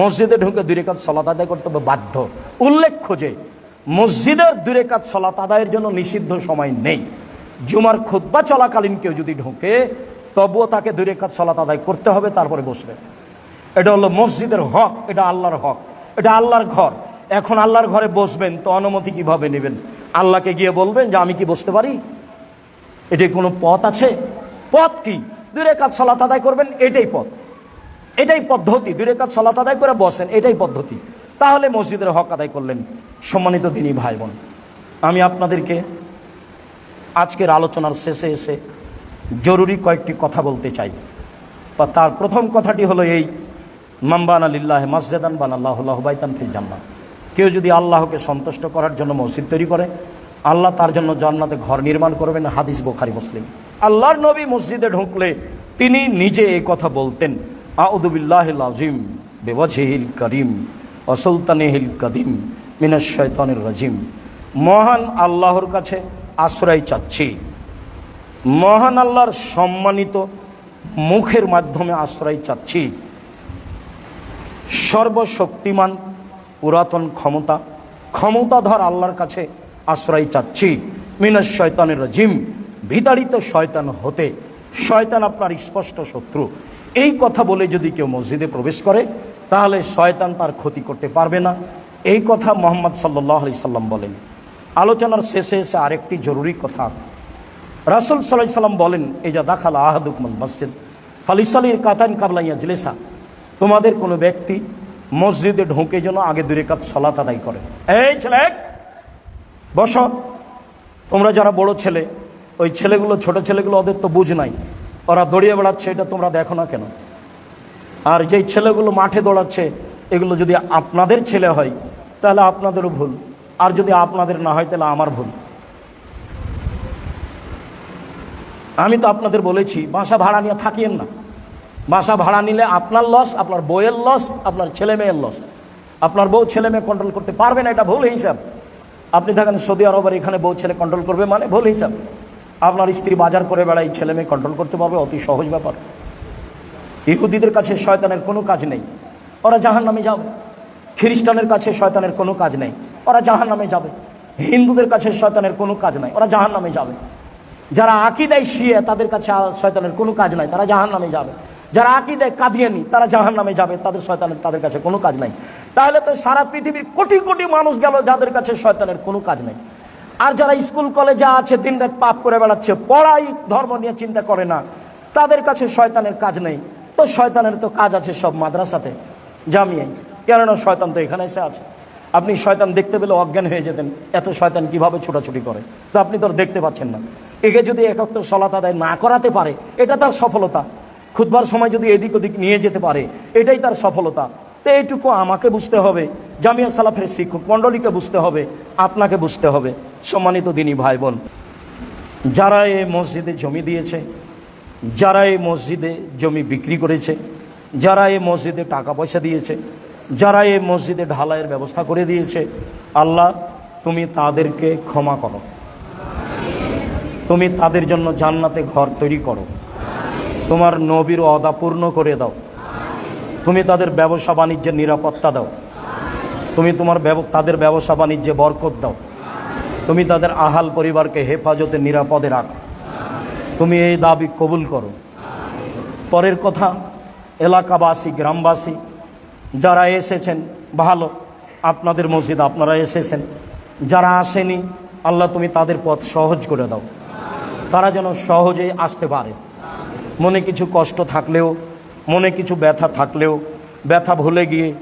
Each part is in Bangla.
মসজিদে ঢুকে দুই রেখাত সলাত আদায় করতে হবে বাধ্য। উল্লেখ্য যে, মসজিদের দুই রেখাত সলাত আদায়ের জন্য নিষিদ্ধ সময় নেই। জুমার খুতবা চলাকালীন কেউ যদি ঢোকে, তবুও তাকে দুই রেখাত সলাত আদায় করতে হবে, তারপরে বসবে। এটা হলো মসজিদের হক, এটা আল্লাহর হক, এটা আল্লাহর ঘর। এখন আল্লাহর ঘরে বসবেন, তো অনুমতি কীভাবে নেবেন? আল্লাহকে গিয়ে বলবেন যে, আমি কি বসতে পারি? এটি কোনো পথ আছে? পথ কি? দূরে কাজ সলাত আদায় করবেন, এটাই পথ। এটাই পদ্ধতি। দূরে কাজ সলাত আদায় করে বসেন, এটাই পদ্ধতি। তাহলে মসজিদের হক আদায় করলেন সম্মানিত দিনী ভাই বোন আমি আপনাদেরকে আজকের আলোচনার শেষে এসে জরুরি কয়েকটি কথা বলতে চাই। বা তার প্রথম কথাটি হলো এই মাম্বান আলিল্লাহ মসজিদান বান আল্লাহ বাইতান ফিল জান্নাত কেউ যদি আল্লাহকে সন্তুষ্ট করার জন্য মসজিদ তৈরি করে, আল্লাহ তার জন্য জান্নাতে ঘর নির্মাণ করবেন, হাদিস বোখারি, মুসলিম। আল্লাহর নবী মসজিদে ঢুকলে তিনি নিজে এই কথা বলতেন। আউদুবিল্লাহ আজিম করিম অসুলতানেহিল কদিম মিনাশ শৈতানের রাজিম। মহান আল্লাহর কাছে আশ্রয় চাচ্ছি। মহান আল্লাহর সম্মানিত মুখের মাধ্যমে আশ্রয় চাচ্ছি। সর্বশক্তিমান পুরাতন ক্ষমতা, ক্ষমতাধর আল্লাহর কাছে আশ্রয় চাচ্ছি। মিনাস শয়তানের রাজিম, বিতাড়িত শয়তান হতে। শয়তান আপনার স্পষ্ট শত্রু। এই কথা বলে যদি কেউ মসজিদে প্রবেশ করে, তাহলে শয়তান তার ক্ষতি করতে পারবে না। এই কথা মোহাম্মদ সাল্লাহ আলি সাল্লাম বলেন। আলোচনার শেষে এসে আরেকটি জরুরি কথা। রাসুল সাল্লাহ সাল্লাম বলেন এই যা দাখাল আহাদুকমল মসজিদ, ফালিসালির কাতান কাবলাইয়া জিলেসা তোমাদের কোনো ব্যক্তি মসজিদে ঢোকে যেন আগে দূরে কাজ সলাত আদায় করে। এই ছেলে, বস। তোমরা যারা বড় ছেলে, ওই ছেলেগুলো, ছোট ছেলেগুলো ওদের তো বুঝ নাই। ওরা দৌড়িয়ে বেড়াচ্ছে, এটা তোমরা দেখো না কেন? আর যেই ছেলেগুলো মাঠে দৌড়াচ্ছে, এগুলো যদি আপনাদের ছেলে হয়, তাহলে আপনাদেরও ভুল। আর যদি আপনাদের না হয়, তাহলে আমার ভুল। আমি তো আপনাদের বলেছি, বাসা ভাড়া নিয়ে থাকিয়েন না। বাসা ভাড়া নিলে আপনার লস আপনার বইয়ের লস আপনার ছেলে মেয়ের লস আপনার বউ ছেলে মেয়ে কন্ট্রোল করতে পারবে না, এটা ভুল হিসাব। আপনি থাকেন সৌদি আরবের, এখানে বউ ছেলে কন্ট্রোল করবে মানে ভুল হিসাব। আপনার স্ত্রী বাজার করে বেড়াই ছেলে মেয়ে কন্ট্রোল করতে পারবে, অতি সহজ ব্যাপার। ইহুদিদের কাছে শয়তানের কোনো কাজ নেই। ওরা জাহান নামে যাবে। খ্রিস্টানের কাছে শয়তানের কোনো কাজ নেই। ওরা জাহান নামে যাবে। হিন্দুদের কাছে শয়তানের কোনো কাজ নাই। ওরা জাহান নামে যাবে। যারা আকিদায় শিয়ে, তাদের কাছে শয়তানের কোনো কাজ নাই। তারা জাহান নামে যাবে। যারা আকিদায় কাঁদিয়ানি, তারা জাহান নামে যাবে। তাদের শয়তানের, তাদের কাছে কোনো কাজ নাই। তাহলে তো সারা পৃথিবীর কোটি কোটি মানুষ গেল যাদের কাছে শয়তানের কোনো কাজ নাই। আর যারা স্কুল, কলেজে আছে, দিনরাত পাপ করে বেড়াচ্ছে, পড়াই ধর্ম নিয়ে চিন্তা করে না। তাদের কাছে শয়তানের কাজ নেই। তো শয়তানের তো কাজ আছে সব মাদ্রাসাতে, জামিয়ে। কেননা শয়তান তো এখানে এসে আছে। আপনি শয়তান দেখতে পেলে অজ্ঞান হয়ে যেতেন। এত শয়তান কীভাবে ছোটাছুটি করে? তো আপনি তো দেখতে পাচ্ছেন না। একে যদি একাত্তর সলাত আদায় না করাতে পারে, এটা তার সফলতা। খুদবার সময় যদি এদিক ওদিক নিয়ে যেতে পারে, এটাই তার সফলতা। তো এইটুকু আমাকে বুঝতে হবে। জামিয়া সালাফের শিক্ষক মণ্ডলীকে বুঝতে হবে, আপনাকে বুঝতে হবে। সম্মানিত দিনই ভাই বোন, যারা এই মসজিদে জমি দিয়েছে, যারা এই মসজিদে জমি বিক্রি করেছে, যারা এই মসজিদে টাকা পয়সা দিয়েছে, যারা এই মসজিদে ঢালাইয়ের ব্যবস্থা করে দিয়েছে, আল্লাহ তুমি তাদেরকে ক্ষমা করো। তুমি তাদের জন্য জান্নাতে ঘর তৈরি করো। তোমার নবীর অদা পূর্ণ করে দাও। তুমি তাদের ব্যবসা বাণিজ্যের নিরাপত্তা দাও। তুমি তোমার তাদের ব্যবসা বাণিজ্যে বরকত দাও। তুমি তাদের আহাল পরিবারকে হেফাজতে নিরাপদে রাখো। তুমি এই দাবি কবুল করো। পরের কথা, এলাকাবাসী, গ্রামবাসী, যারা এসেছেন, ভালো, আপনাদের মসজিদ আপনারা এসেছেন। যারা আসেনি, আল্লাহ তুমি তাদের পথ সহজ করে দাও। তারা যেন সহজেই আসতে পারে। মনে কিছু কষ্ট থাকলেও, মনে কিছু ব্যথা থাকলেও, ব্যথা ভুলে গিয়ে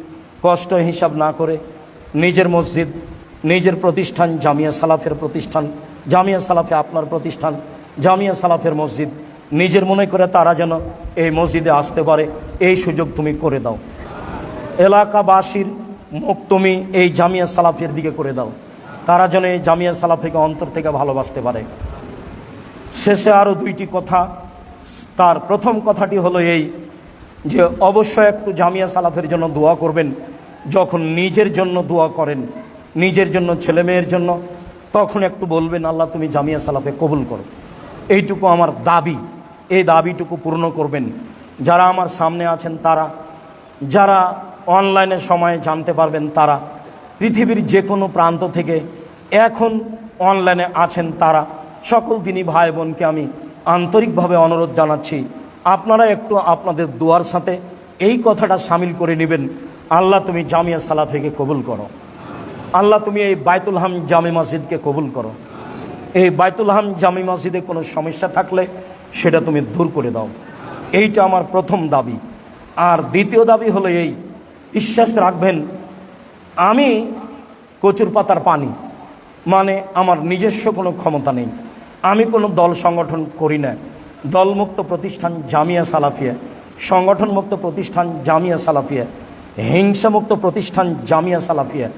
কষ্ট হিসাব না করে নিজের মসজিদ নিজের প্রতিষ্ঠান, জামিয়া সালাফের প্রতিষ্ঠান, জামিয়া সালাফে আপনার প্রতিষ্ঠান, জামিয়া সালাফের মসজিদ। নিজের মনে করে তারা যেন এই মসজিদে আসতে পারে, এই সুযোগ তুমি করে দাও। এলাকাবাসীর মুখ তুমি এই জামিয়া সালাফের দিকে করে দাও। তারা যেন এই জামিয়া সালাফেকে অন্তর থেকে ভালোবাসতে পারে। শেষে আরও দুইটি কথা। তার প্রথম কথাটি হলো এই যে, অবশ্যই একটু জামিয়া সালাফের জন্য দোয়া করবেন। যখন নিজের জন্য দোয়া করেন নিজের জন্য, ছেলে মেয়ের জন্য, তখন একটু বলবেন, আল্লাহ, তুমি জামিয়া সালাফে কবুল করো। এইটুকু আমার দাবি। এই দাবিটুকু পূর্ণ করবেন। যারা আমার সামনে আছেন তারা, যারা অনলাইনে সময়ে জানতে পারবেন তারা, পৃথিবীর যে কোনো প্রান্ত থেকে এখন অনলাইনে আছেন তারা, সকল দিনই ভাই বোনকে আমি আন্তরিকভাবে অনুরোধ জানাচ্ছি, আপনারা একটু আপনাদের দুয়ার সাথে এই কথাটা সামিল করে নেবেন, আল্লাহ, তুমি জামিয়া সালাফিকে কবুল করো। আল্লাহ, তুমি এই বাইতুল হাম জামি মসজিদকে কবুল করো। এই বাইতুল হাম জামি মসজিদে কোনো সমস্যা থাকলে সেটা তুমি দূর করে দাও। এইটা আমার প্রথম দাবি। আর দ্বিতীয় দাবি হলো এই, বিশ্বাস রাখবেন, আমি কচুর পাতার পানি মানে আমার নিজস্ব কোনো ক্ষমতা নেই। আমি কোনো দল সংগঠন করি না। দলমুক্ত প্রতিষ্ঠান জামিয়া সালাফিয়া, সংগঠনমুক্ত প্রতিষ্ঠান জামিয়া সালাফিয়া, হিংসামুক্ত প্রতিষ্ঠান জামিয়া সালাফিয়া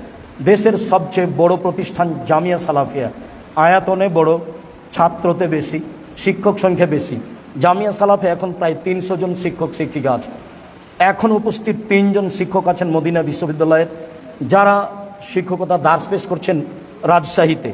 দেশের সবচেয়ে বড় প্রতিষ্ঠান জামিয়া সালাফিয়া। আয়াতনে বড়, ছাত্রতে বেশি, শিক্ষক সংখ্যা বেশি। জামিয়া সালাফে এখন প্রায় তিনশো জন শিক্ষক, শিক্ষিকা আছে। এখন উপস্থিত তিনজন শিক্ষক আছেন মদিনা বিশ্ববিদ্যালয়ের, যারা শিক্ষকতা দাস পেশ করছেন রাজশাহীতে।